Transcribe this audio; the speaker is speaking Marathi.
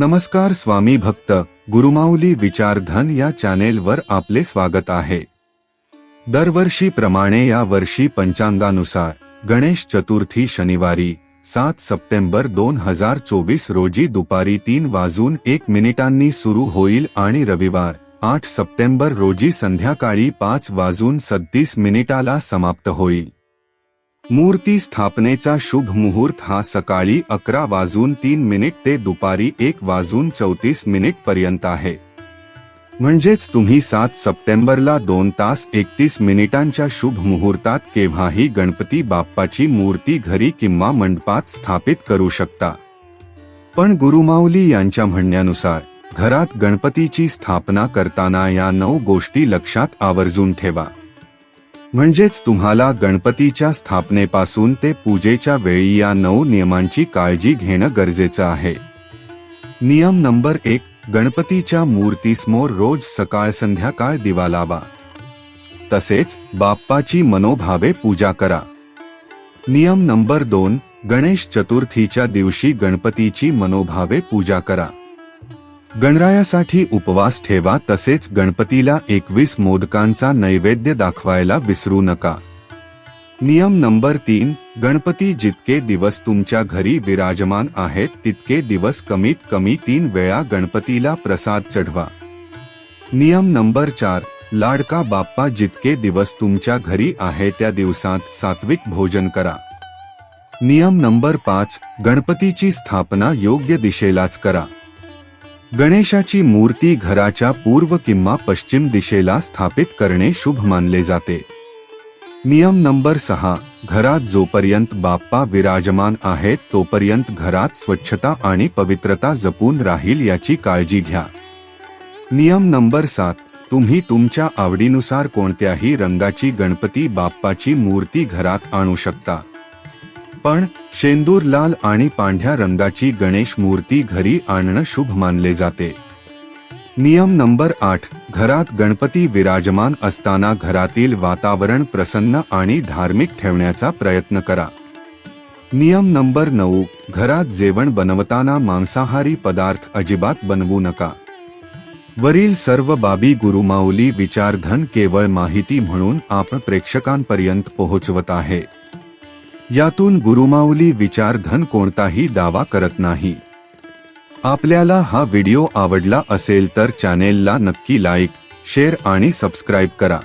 नमस्कार स्वामी भक्त गुरुमाऊली विचारधन या चॅनेलवर आपले स्वागत आहे. दरवर्षीप्रमाणे या वर्षी पंचांगानुसार गणेश चतुर्थी शनिवारी सात सप्टेंबर दोन हजार चोवीस रोजी दुपारी तीन वाजून एक मिनिटांनी सुरू होईल आणि रविवार आठ सप्टेंबर रोजी संध्याकाळी पाच वाजून सत्तीस मिनिटाला समाप्त होईल. मूर्ती स्थापनेचा शुभ मुहूर्त हा सकाळी अकरा वाजून तीन मिनिट ते दुपारी एक वाजून चौतीस मिनिट पर्यंत आहे. म्हणजेच तुम्ही सात सप्टेंबरला दोन तास एकतीस मिनिटांच्या शुभ मुहूर्तात केव्हाही गणपती बाप्पाची मूर्ती घरी किंवा मंडपात स्थापित करू शकता. पण गुरुमाऊली यांच्या म्हणण्यानुसार घरात गणपतीची स्थापना करताना या नऊ गोष्टी लक्षात आवर्जून ठेवा. म्हणजेच तुम्हाला गणपतीच्या स्थापनेपासून ते पूजेच्या वेळी या नऊ नियमांची काळजी घेणं गरजेचं आहे. नियम नंबर एक गणपतीच्या मूर्तीसमोर रोज सकाळ संध्याकाळ दिवा लावा. तसेच बाप्पाची मनोभावे पूजा करा. नियम नंबर दोन गणेश चतुर्थीच्या दिवशी गणपतीची मनोभावे पूजा करा. गणरायासाठी उपवास ठेवा तसेच गणपतीला एकवीस मोदकांचा नैवेद्य दाखवायला विसरू नका. नियम नंबर तीन गणपती जितके दिवस तुमच्या घरी विराजमान आहेत तितके दिवस कमीत कमी तीन वेळा गणपतीला प्रसाद चढवा. नियम नंबर चार लाडका बाप्पा जितके दिवस तुमच्या घरी आहे त्या दिवसात सात्विक भोजन करा. नियम नंबर पाच गणपतीची स्थापना योग्य दिशेलाच करा. गणेशाची मूर्ती घराच्या पूर्व किंवा पश्चिम दिशेला स्थापित करणे शुभ मानले जाते. नियम नंबर सहा घरात जोपर्यंत बाप्पा विराजमान आहेत तोपर्यंत घरात स्वच्छता आणि पवित्रता जपून राहील याची काळजी घ्या. नियम नंबर सात तुम्ही तुमच्या आवडीनुसार कोणत्याही रंगाची गणपती बाप्पाची मूर्ती घरात आणू शकता. पण शेंदूर लाल आणि पांढऱ्या रंगाची गणेश मूर्ती घरी आणणं शुभ मानले जाते. नियम नंबर आठ घरात गणपती विराजमान असताना घरातील वातावरण प्रसन्न आणि धार्मिक ठेवण्याचा प्रयत्न करा. नियम नंबर नऊ घरात जेवण बनवताना मांसाहारी पदार्थ अजिबात बनवू नका. वरील सर्व बाबी गुरुमाऊली विचारधन केवळ माहिती म्हणून आपण प्रेक्षकांपर्यंत पोहोचवत आहे. यातून गुरुमाऊली विचारधन कोणताही दावा करत नाही. आपल्याला हा व्हिडिओ आवडला असेल तर चॅनेलला नक्की लाईक शेअर आणि सबस्क्राईब करा.